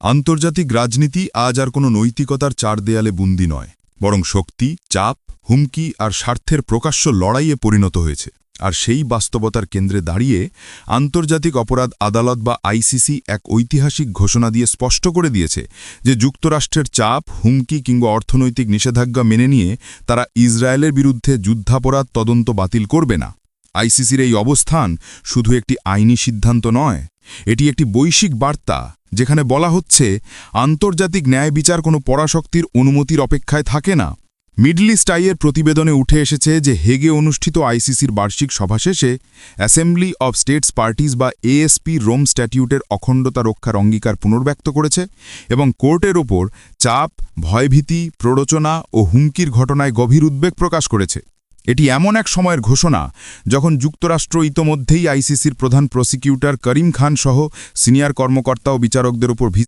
আন্তর্জাতিক রাজনীতি আজ আর কোনো নৈতিকতার চার দেয়ালে বুন্দি নয়, বরং শক্তি, চাপ, হুমকি আর স্বার্থের প্রকাশ্য লড়াইয়ে পরিণত হয়েছে। আর সেই বাস্তবতার কেন্দ্রে দাঁড়িয়ে আন্তর্জাতিক অপরাধ আদালত বা আইসিসি এক ঐতিহাসিক ঘোষণা দিয়ে স্পষ্ট করে দিয়েছে যে যুক্তরাষ্ট্রের চাপ, হুমকি কিংবা অর্থনৈতিক নিষেধাজ্ঞা মেনে নিয়ে তারা ইসরায়েলের বিরুদ্ধে যুদ্ধাপরাধ তদন্ত বাতিল করবে না। আইসিসির এই অবস্থান শুধু একটি আইনি সিদ্ধান্ত নয় এটি একটি বৈশ্বিক বার্তা, যেখানে বলা হচ্ছে, আন্তর্জাতিক ন্যায় বিচার কোনো পরাশক্তির অনুমতির অপেক্ষায় থাকে না। মিডল ইস্ট আইয়ের প্রতিবেদনে উঠে এসেছে যে হেগে অনুষ্ঠিত আইসিসির বার্ষিক সভা শেষে অ্যাসেম্বলি অব স্টেটস পার্টিজ বা এএসপি রোম স্ট্যাটিউটের অখণ্ডতা রক্ষার অঙ্গীকার পুনর্ব্যক্ত করেছে এবং কোর্টের ওপর চাপ, ভয়ভীতি, প্ররোচনা ও হুমকির ঘটনায় গভীর উদ্বেগ প্রকাশ করেছে। এটি এমন এক সময়ের ঘোষণা যখন যুক্তরাষ্ট্র ইতোমধ্যেই আইসিসির প্রধান প্রসিকিউটর করিম খান সহ সিনিয়র কর্মকর্তা ও বিচারকদের উপর